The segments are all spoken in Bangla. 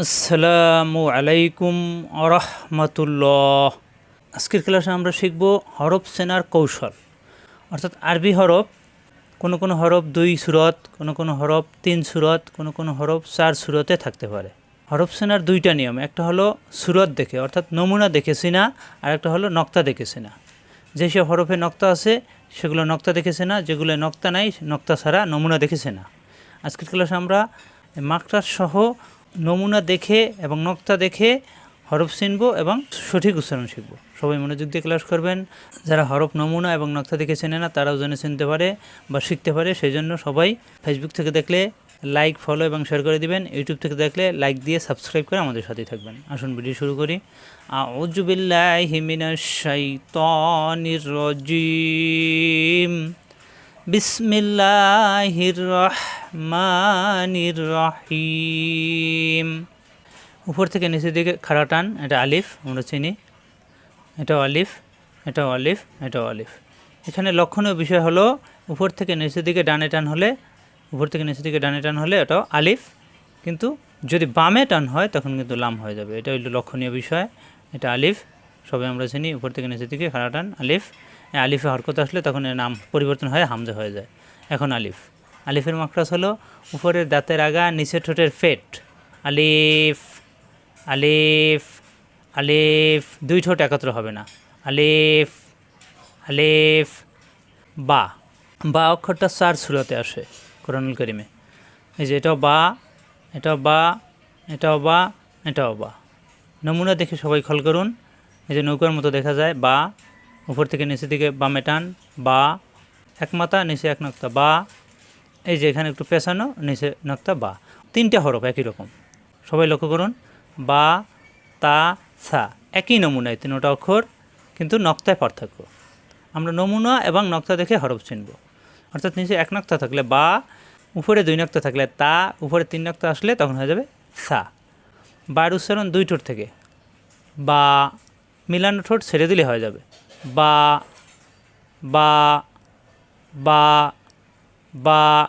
আসসালামু আলাইকুম আরহামতুল্লাহ আজকের ক্লাসে আমরা শিখব হরফ সেনার কৌশল। অর্থাৎ আরবি হরফ, কোনো কোনো হরফ দুই সুরত, কোনো কোনো হরফ তিন সুরত, কোনো কোনো হরফ চার সুরতে থাকতে পারে। হরফ সেনার দুইটা নিয়ম, একটা হলো সুরত দেখে, অর্থাৎ নমুনা দেখেছি না, আর একটা হলো নক্তা দেখেছি না। যেসব হরফে নক্তা আছে, সেগুলো নক্তা দেখেছে না যেগুলো নক্তা নাই, নক্তা ছাড়া নমুনা দেখেছে না। আজকের ক্লাসে আমরা মাকটার সহ নমুনা দেখে এবং নক্তা দেখে হরফ চিনব এবং সঠিক উচ্চারণ শিখব। সবাই মনোযোগ দিয়ে ক্লাস করবেন। যারা হরফ নমুনা এবং নক্তা দেখে চেনে না, তারাও যেন চিনতে পারে বা শিখতে পারে সেই জন্য সবাই ফেসবুক থেকে দেখলে লাইক ফলো এবং শেয়ার করে দিবেন। ইউটিউব থেকে দেখলে লাইক দিয়ে সাবস্ক্রাইব করে আমাদের সাথেই থাকবেন। আসুন ভিডিও শুরু করি। আউজুবিল্লাহি মিনাশ শাইতানির বিসমিল্লাহির রহমানির রহিম উপর থেকে নিচের দিকে খাড়া টান, এটা আলিফ, আমরা চিনি। এটা আলিফ এটা আলিফ এটা আলিফ। এখানে লক্ষণীয় বিষয় হলো, উপর থেকে নিচের দিকে ডানে টান হলে, উপর থেকে নিচের দিকে ডানে টান হলে এটাও আলিফ। কিন্তু যদি বামে টান হয়, তখন কিন্তু লাম হয়ে যাবে। এটা হলো লক্ষণীয় বিষয়, এটা আলিফ। সবাই আমরা চিনি, উপর থেকে নিচের দিকে খাড়া টান, আলিফ। আলিফে হরকত আসলে তখন এর নাম পরিবর্তন হয়ে, হামজা হয়ে যায়। এখন আলিফ। আলিফের মাকরাস হলো উপরের দাঁতের আগা, নিচের ঠোঁটের ফেট। আলিফ আলিফ আলিফ। দুই ঠোঁট একত্র হবে না। আলিফ আলিফ। বা। বা অক্ষরটা চার সুরতে আসে কোরআনুল করিমে। এই যে এটাও বা এটাও বা এটাও বা এটাও বা। নমুনা দেখে সবাই খল করুন। এই যে নৌকার মতো দেখা যায়, বা। উপর থেকে নিচের দিকে বামে টান, বা এক মাথা, নিচে এক নক্তা, বা এই যে এখানে একটু পেঁচানো নিচে নক্তা, বা। তিনটে হরফ একই রকম। সবাই লক্ষ্য করুন। বা, তা, সা, একই নমুনায় তিনোটা অক্ষর, কিন্তু নক্তায় পার্থক্য। আমরা নমুনা এবং নক্তা দেখে হরফ চিনব। অর্থাৎ নিচে এক নক্তা থাকলে বা, উপরে দুই নক্তা থাকলে তা, উপরে তিন নক্তা আসলে তখন হয়ে যাবে সা। বার উচ্চারণ দুই ঠোঁট থেকে। বা মিলানো ঠোঁট ছেড়ে দিলে হয়ে যাবে। বা বা বা বা,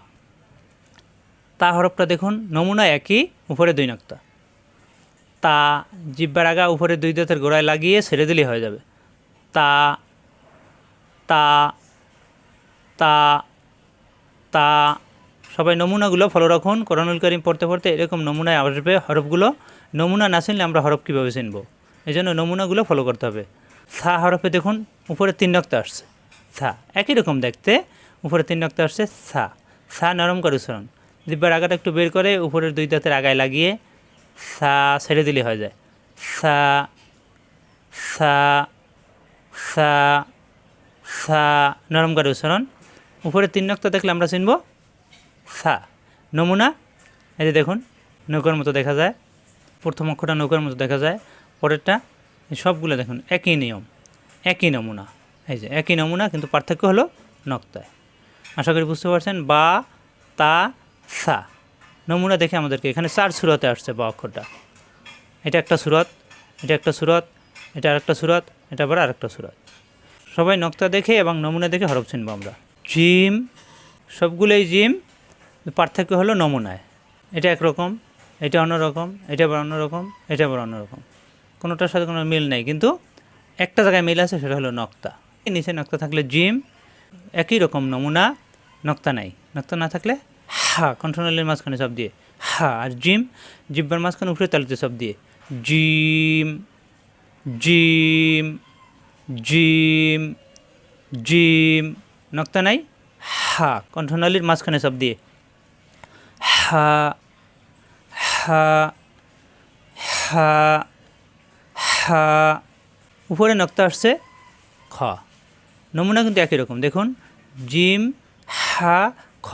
তা হরফটা দেখুন, নমুনা একই, উপরে দুই নক্তা। তা, জিব্বার আগা উপরে দুই দাঁতের গোড়ায় লাগিয়ে ছেড়ে দিলেই হয়ে যাবে। তা তা তা তা, সবাই নমুনাগুলো ফলো রাখুন। কোরআনুল করিম পড়তে পড়তে এরকম নমুনায় আসবে হরফগুলো। নমুনা না চিনলে আমরা হরফ কীভাবে চিনব? এই জন্য নমুনাগুলো ফলো করতে হবে। সা হরফে দেখুন, উপরে তিন নক্তা আসছে। সা একই রকম দেখতে, উপরে তিন নক্তা আসছে সা সা নরম করে উচ্চারণ। জিব্বার আগাটা একটু বের করে উপরের দুই দাঁতের আগায় লাগিয়ে সা ছেড়ে দিলে হয়ে যায়। সা সা সা সা নরম করে উচ্চারণ। উপরে তিন নক্তা দেখলে আমরা চিনব সা নমুনা, এই যে দেখুন, নৌকার মতো দেখা যায়। প্রথম অক্ষরটা নৌকার মতো দেখা যায়, পরেরটা সবগুলো দেখুন, একই নিয়ম, একই নমুনা। এই যে একই নমুনা, কিন্তু পার্থক্য হলো নক্তায়। আশা করি বুঝতে পারছেন? বা, তা, সা। নমুনা দেখে আমাদেরকে এখানে চার সুরতে আসছে বা অক্ষরটা। এটা একটা সুরত, এটা একটা সুরত, এটা আরেকটা সুরত, এটা আবার আরেকটা সুরত। সবাই নক্তা দেখে এবং নমুনা দেখে হরফ চিনব আমরা। জিম, সবগুলোই জিম, পার্থক্য হলো নমুনায়। এটা একরকম, এটা অন্যরকম, এটা আবার অন্যরকম, এটা আবার অন্যরকম। কোনোটার সাথে কোনো মিল নেই। কিন্তু একটা জায়গায় মিল আছে, সেটা হলো নক্তা। নিচে নক্তা থাকলে জিম, একই রকম নমুনা, নক্তা নাই। নক্তা না থাকলে হা, কণ্ঠনালীর মাঝখানে সব দিয়ে হা, আর জিম, জিব্বার মাঝখানে উপরে তালিতে সব দিয়ে জিম জিম জিম জিম। নক্তা নাই, হা, কণ্ঠনালীর মাঝখানে সব দিয়ে হা হা হা উপরে নক্তা আসছে, খ। নমুনা কিন্তু একই রকম। দেখুন, জিম, হা, খ।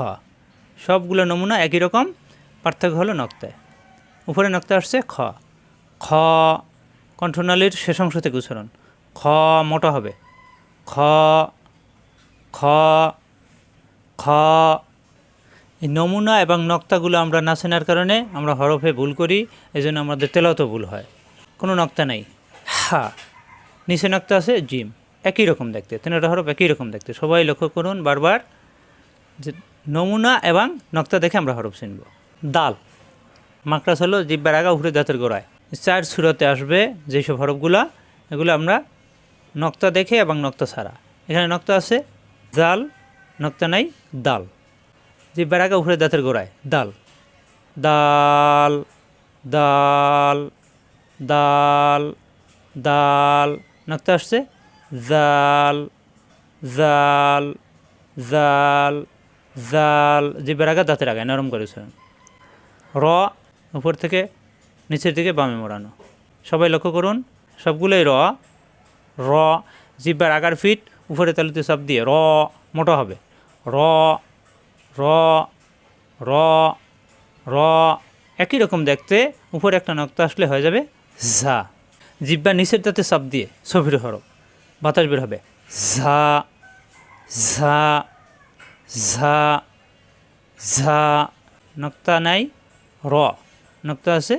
সবগুলো নমুনা একই রকম, পার্থক্য হলো নক্তায় উপরে নক্তা আসছে, খ। খ, কণ্ঠনালীর শেষ অংশ থেকে উচ্চারণ খ, মোটা হবে। খ খ খ। এই নমুনা এবং নক্তাগুলো আমরা না চেনার কারণে আমরা হরফে ভুল করি এই জন্য আমাদের তেলাতো ভুল হয়। কোনো নক্তা নেই। হা, নিচে নক্তা আছে জিম। একই রকম দেখতে, তিনটা হরফ একই রকম দেখতে। সবাই লক্ষ্য করুন বারবার যে নমুনা এবং নক্তা দেখে আমরা হরফ চিনব। দাল মাকড়াস হলো জিব্বার আগা উপরে দাঁতের গোড়ায়। চার সুরতে আসবে যেসব হরফগুলা, এগুলো আমরা নক্তা দেখে এবং নক্তা ছাড়া। এখানে নক্তা আছে জাল, নক্তা নাই দাল। জিব্বার আগা উপরে দাঁতের গোড়ায়, দাল। দাল দাল দাল। দাল নক্তা আসছে, জাল জাল জাল জাল জিব্বার আগা দাঁতের আগায় নরম করেছে র, উপর থেকে নিচের দিকে বামে মোড়ানো। সবাই লক্ষ্য করুন, সবগুলোই র র জিব্বার আগার ফিট, উপরে তালুতে সব দিয়ে র, মোটা হবে। র র র র, একই রকম দেখতে, উপরে একটা নক্তা আসলে হয়ে যাবে ঝা। জিব্বা নিচের দাঁতে চাপ দিয়ে সফির হরফ, বাতাস বের হবে। ঝা ঝা ঝা ঝা, নক্তা নাই, র, নক্তা আছে,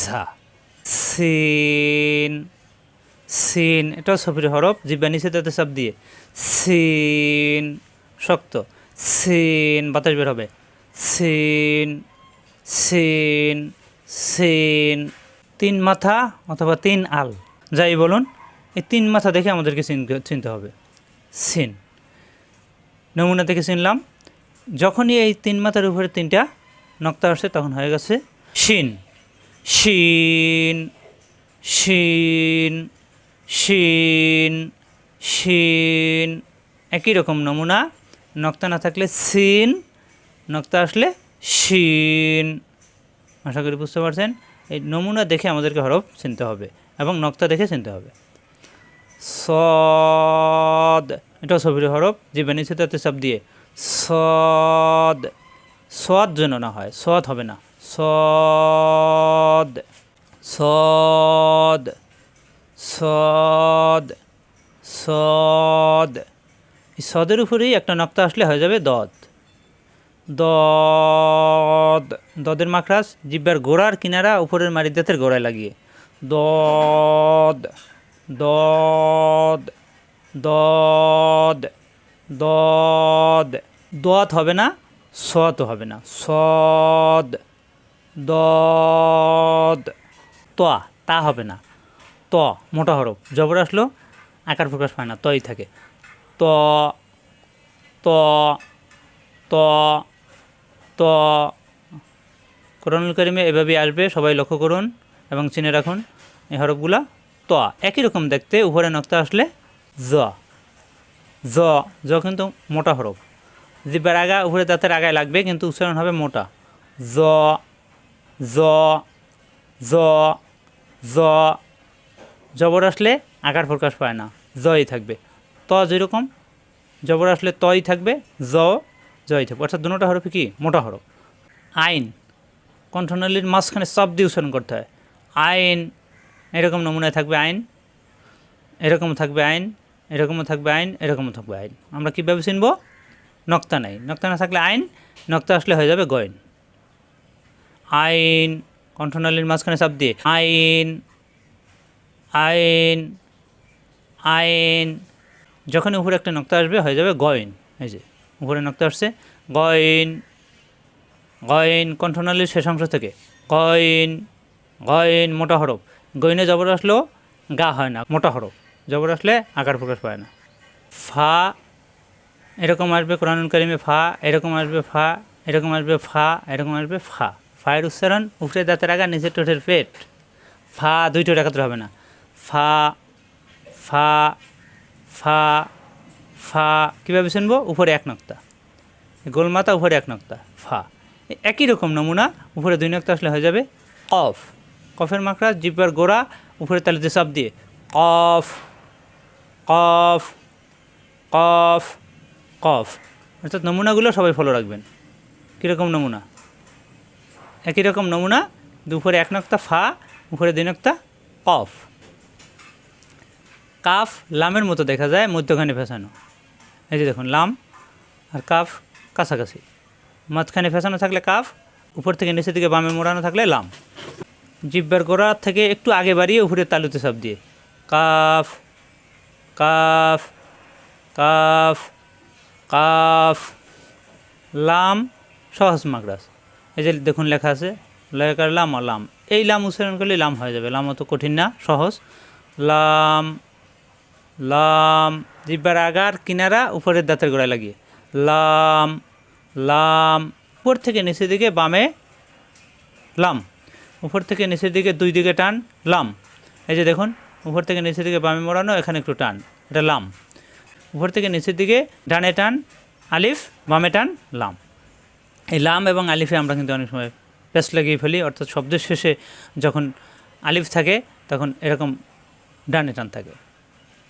ঝা। সিন সিন, এটাও সফির হরফ, জিব্বা নিচে তাতে চাপ দিয়ে। সিন, শক্ত। সিন, বাতাস বের হবে। সিন সিন সিন তিন মাথা অথবা তিন আল। যাই বলুন, এই তিন মাথা দেখে আমাদেরকে চিনতে হবে। সিন। নমুনা থেকে চিনলাম। যখনই এই তিন মাথার উপরে তিনটা নক্তা আসছে তখন হয়ে গেছে শিন। শিন শিন শিন শিন। একই রকম নমুনা। নক্তা না থাকলে সিন, নক্তা আসলে শিন। আশা করি বুঝতে পারছেন? এই নমুনা দেখে আমাদেরকে হরফ চিনতে হবে এবং নক্তা দেখে চিনতে হবে। সদ এটাও ছবির হরফ জীবন নিচে তাতে চাপ দিয়ে। সদ সদ যেন না হয়, সদ হবে না। সদ সদ সদ সদ। সদের উপরেই একটা নক্তা আসলে হয়ে যাবে দদ। দদ, দদের মাখরাস জিব্বার গোড়ার কিনারা উপরের মারি দাঁতের গোড়ায় লাগিয়ে। দদ দদ দদ দদ। দত হবে না সত হবে না। সদ, দদ, ত, তা হবে না। ত, মোটা হরফ। জবর আসলো, আকার প্রকাশ পায় না, তই থাকে। ত ত ত ত কোরআনুল করিমে এভাবেই আসবে, সবাই লক্ষ্য করুন এবং চিনে রাখুন এই হরফগুলা। ত, একই রকম দেখতে উপরে নক্তা আসলে জ। জ জ কিন্তু মোটা হরফ। জিব্বার আগা উপরে দাঁতের আগায় লাগবে, কিন্তু উচ্চারণ হবে মোটা। জ জ জ জ, জবর আসলে আকার প্রকাশ পায় না, জই থাকবে। ত যেরকম, জবর আসলে তই থাকবে, জ জয় থাকবে। অর্থাৎ দুটোটা হরফে কি? মোটা হরফ। আইন। কণ্ঠনালীর মাঝখানে সব দিয়ে উচ্চারণ করতে হয়। আইন, এরকম নমুনায় থাকবে আইন, এরকম থাকবে আইন, এরকমও থাকবে আইন, এরকমও থাকবে আইন। আমরা কীভাবে চিনব? নক্তা নাই। নক্তা না থাকলে আইন, নক্তা আসলে হয়ে যাবে গয়ন। আইন, কণ্ঠনালীর মাঝখানে চাপ দিয়ে। আইন আইন আইন। যখন উপরে একটা নক্তা আসবে, হয়ে যাবে গয়ন। এই যে। উপরে নক্তা আসছে। গয়ন গয়ন কণ্ঠনালীর শেষ অংশ থেকে। গয়ন গয়ন মোটা হরফ। গয়নে জবর আসলেও গা হয় না, মোটা হরফ। জবর আসলে আকার প্রকাশ পায় না। ফা, এরকম আসবে কোরআন ফা, এরকম আসবে ফা, এরকম আসবে ফা, এরকম আসবে ফা। ফায়ের উচ্চারণ উপরে দাঁতের আগা নিচের টোটের পেট। ফা দুইটো একাত্র হবে না। ফা ফা ফা ফা, কীভাবে শুনব? উপরে এক নক্তা। গোলমাতা, উপরে এক নক্তা। ফা। একই রকম নমুনা, উপরে দুই নক্তা আসলে হয়ে যাবে। কফ। কফের মাকড়া জিব্বার গোড়া, উপরে তালিতে চাপ দিয়ে। কফ। কফ। কফ। কফ। অর্থাৎ নমুনাগুলো সবাই ফলো রাখবেন। কীরকম নমুনা? একই রকম নমুনা, দুপুরে এক নক্তা ফা, উপরে দুই নক্তা কফ। কাফ, লামের মতো দেখা যায়, মধ্যখানে ফেসানো। এই যে দেখুন, লাম আর কাফ কাছাকাছি। মাঝখানে ফেসানো থাকলে কাফ, উপর থেকে নিচের দিকে বামে মোড়ানো থাকলে লাম। জিব্বার গোড়া থেকে একটু আগে বাড়িয়ে উপরে তালুতে সব দিয়ে। কাফ কাফ কাফ কাফ, লাম, সহজ মাকড়াস এই যে দেখুন লেখা আছে লয়কার লাম লাম। এই লাম উচ্চারণ করলে লাম হয়ে যাবে। লাম অত কঠিন না, সহজ। লাম লাম, জিব্বার আগার কিনারা উপরের দাঁতের গোড়ায় লাগিয়ে। লাম লাম, উপর থেকে নিচের দিকে বামে লাম। উপর থেকে নিচের দিকে দুই দিকে টান, লাম। এই যে দেখুন, উপর থেকে নিচের দিকে বামে মোড়ানো, এখানে একটু টান, এটা লাম। উপর থেকে নিচের দিকে ডানে টান, আলিফ, বামে টান, লাম। এই লাম এবং আলিফে আমরা কিন্তু অনেক সময় পেস্ট লাগিয়ে ফেলি, অর্থাৎ শব্দের শেষে যখন আলিফ থাকে, তখন এরকম ডানে টান থাকে।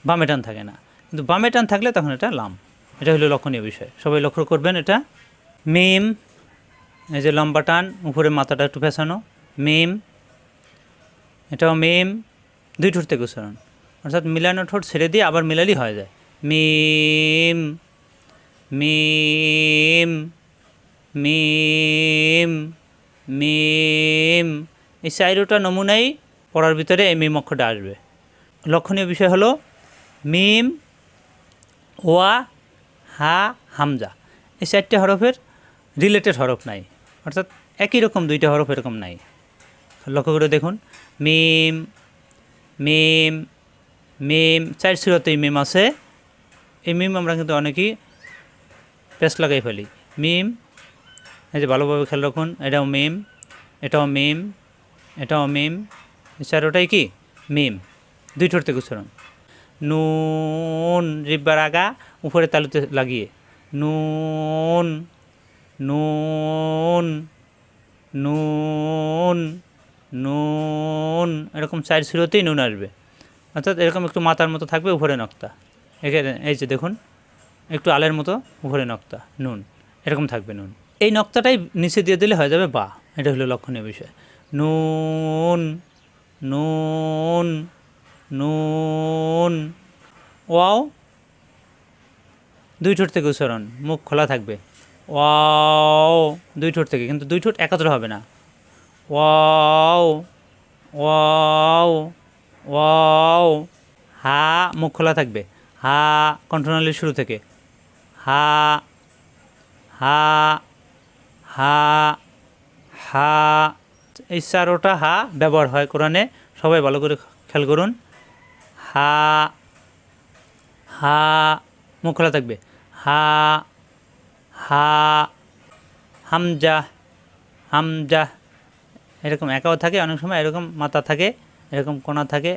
বামে টান থাকে না। কিন্তু বামে টান থাকলে তখন এটা লাম। এটা হলো লক্ষণীয় বিষয়। সবাই লক্ষ্য করবেন এটা। মিম, এই যে লম্বা টান উপরে মাথাটা একটু ফেসানো মেম, এটাও মেম। দুই ঠোঁট থেকে উচ্চারণ অর্থাৎ মিলানো ঠোঁট ছেড়ে দিয়ে আবার মিলালি হয়ে যায়। মিম মিম মিম মিম। এই চাইরোটা নমুনাই পড়ার ভিতরে এই মিম অক্ষরটা আসবে। লক্ষণীয় বিষয় হলো মিম, ওয়া, হা, হামজা। এই চারটে হরফের রিলেটেড হরফ নাই। অর্থাৎ একই রকম দুইটা হরফ এরকম নাই। লক্ষ্য করে দেখুন। মিম মিম মিম, চার সুরতেই মিম আছে। এই মিম আমরা কিন্তু অনেকেই পেস্ট লাগাই ফেলি। মিম, এই যে ভালোভাবে খেয়াল রাখুন, এটাও মিম এটাও মিম এটাও মিম চারোটাই কি? মিম। দুই ঠোঁট থেকে উচ্চারণ। নুন রিব্বার আগা উপরে তালুতে লাগিয়ে। নুন নুন নুন নুন। এরকম চার সুরতেই নুন আসবে। অর্থাৎ এরকম একটু মাথার মতো থাকবে, উপরে নক্তা। এই যে দেখুন, একটু আলের মতো, উপরে নক্তা, নুন। এরকম থাকবে নুন। এই নক্তাটাই নিচে দিয়ে দিলে হয়ে যাবে বা। এটা হলো লক্ষণীয় বিষয়। নুন নুন নুন। ওয়াও। দুই ঠোঁট থেকে উচ্চারণ। মুখ খোলা থাকবে। ওয়াও। দুই ঠোঁট থেকে। কিন্তু দুই ঠোঁট একত্র হবে না। ওয়াও। ওয়াও। ওয়াও। হা, মুখ খোলা থাকবে। হা, কণ্ঠনালীর শুরু থেকে। হা হা হা হা। এই চারোটা হা ব্যবহার হয় কোরআনে। সবাই ভালো করে খেয়াল করুন। হা হা, মুখ খোলা থাকবে। হা হা, হামজা হামজা। এরকম একাও থাকে, অনেক সময় এরকম মাথা থাকে, এরকম কোনা থাকে,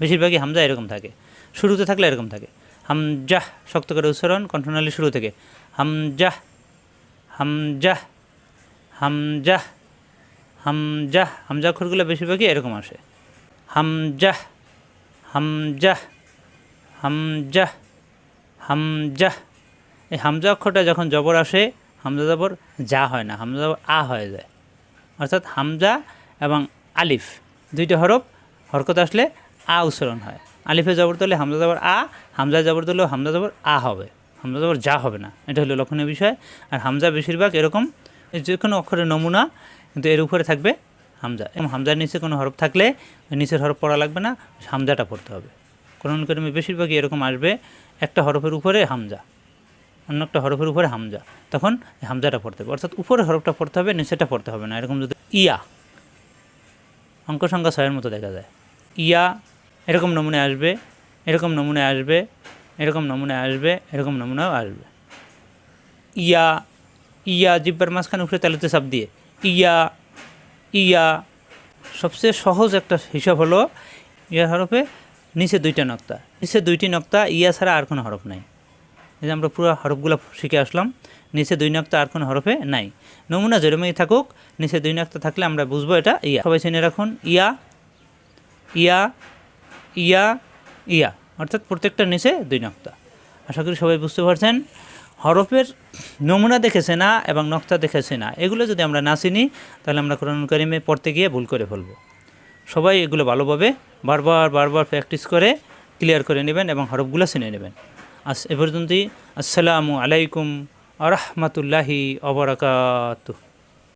বেশিরভাগই হামজা এরকম থাকে। শুরুতে থাকলে এরকম থাকে। হামজাহ শক্ত করে উচ্চারণ, কণ্ঠনালী শুরু থেকে। হামজাহ হামজাহ হামজাহ হামজাহ হামজা অক্ষরগুলো বেশিরভাগই এরকম আসে। হামজাহ হামজাহ হামজাহ হামজাহ। এই হামজা অক্ষরটা যখন জবর আসে, হামজা জবর যা হয় না, হামজা জবর আ হয়ে যায়। অর্থাৎ হামজা এবং আলিফ, দুইটা হরফ, হরকত আসলে আ উচ্চারণ হয়। আলিফে জবর তুলে হামজা জবর আ, হামজা জবর তুলেও হামজা জবর আ হবে। হামজা জবর যা হবে না। এটা হলো লক্ষণীয় বিষয়। আর হামজা বেশিরভাগ এরকম, যে কোনো অক্ষরের নমুনা কিন্তু এর উপরে থাকবে হামজা। এবং হামজার নিচে কোনো হরফ থাকলে নিচের হরফ পড়া লাগবে না, হামজাটা পড়তে হবে। কোরআন করিমে বেশিরভাগই এরকম আসবে, একটা হরফের উপরে হামজা, অন্য একটা হরফের উপরে হামজা। তখন হামজাটা পড়তে হবে। অর্থাৎ উপরে হরফটা পড়তে হবে নিচেটা পড়তে হবে না। এরকম যদি ইয়া, অঙ্ক সংখ্যা ছয়ের মতো দেখা যায়। ইয়া, এরকম নমুনে আসবে, এরকম নমুনে আসবে, এরকম নমুনে আসবে, এরকম নমুনাও আসবে। ইয়া ইয়া জিব্বার মাঝখানে উপরে তালুতে চাপ দিয়ে। ইয়া ইয়া, সবচেয়ে সহজ একটা হিসাব হলো, ইয়া হরফে নিচে দুইটা নক্তা। নিচে দুইটি নক্তা, ইয়া ছাড়া আর কোনো হরফ নাই। এই যে আমরা পুরো হরফগুলো শিখে আসলাম, নিচে দুই নক্তা আর কোনো হরফে নাই। নমুনা যেরমই থাকুক, নিচে দুই নক্তা থাকলে আমরা বুঝব এটা ইয়া। সবাই চিনে রাখুন, ইয়া ইয়া ইয়া ইয়া। অর্থাৎ প্রত্যেকটা নিচে দুই নক্তা। আশা করি সবাই বুঝতে পারছেন। হরফের নমুনা দেখেছে না এবং নকশা দেখেছে না, এগুলো যদি আমরা না চিনি, তাহলে আমরা কোরআন করিমে পড়তে গিয়ে ভুল করে ফেলব। সবাই এগুলো ভালোভাবে বারবার বারবার প্র্যাকটিস করে ক্লিয়ার করে নেবেন এবং হরফগুলো চিনে নেবেন। আস এ পর্যন্তই, আসসালামু আলাইকুম আ রহমতুল্লাহি অবরাকাতুহ